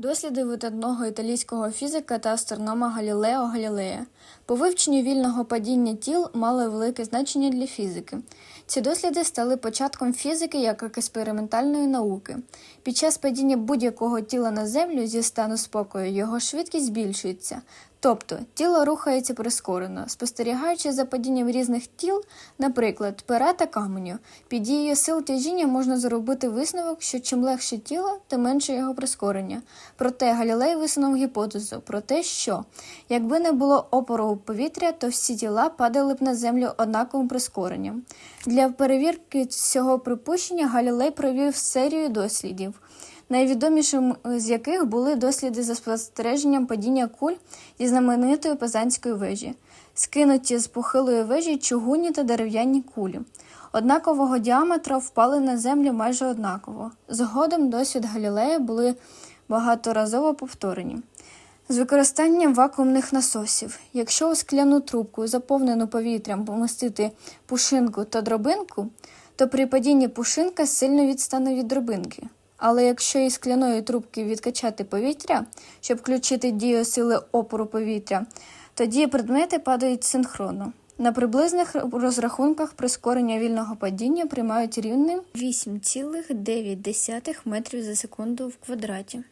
Досліди видатного італійського фізика та астронома Галілео Галілея по вивченню вільного падіння тіл мали велике значення для фізики. Ці досліди стали початком фізики як експериментальної науки. Під час падіння будь-якого тіла на землю зі стану спокою його швидкість збільшується, тобто тіло рухається прискорено, спостерігаючи за падінням різних тіл, наприклад, пера та каменю. Під дією сил тяжіння можна зробити висновок, що чим легше тіло, тим менше його прискорення. Проте Галілей висунув гіпотезу про те, що якби не було опору у повітря, то всі тіла падали б на землю однаковим прискоренням. Для перевірки цього припущення Галілей провів серію дослідів. Найвідомішим з яких були досліди за спостереженням падіння куль зі знаменитої Пизанської вежі, скинуті з похилої вежі чугунні та дерев'яні кулі. Однакового діаметра впали на землю майже однаково. Згодом досвід Галілея були багаторазово повторені. З використанням вакуумних насосів. Якщо у скляну трубку, заповнену повітрям, помістити пушинку та дробинку, то при падінні пушинка сильно відстане від дробинки. Але якщо із скляної трубки відкачати повітря, щоб включити дію сили опору повітря, тоді предмети падають синхронно. На приблизних розрахунках прискорення вільного падіння приймають рівним 8,9 метрів за секунду в квадраті.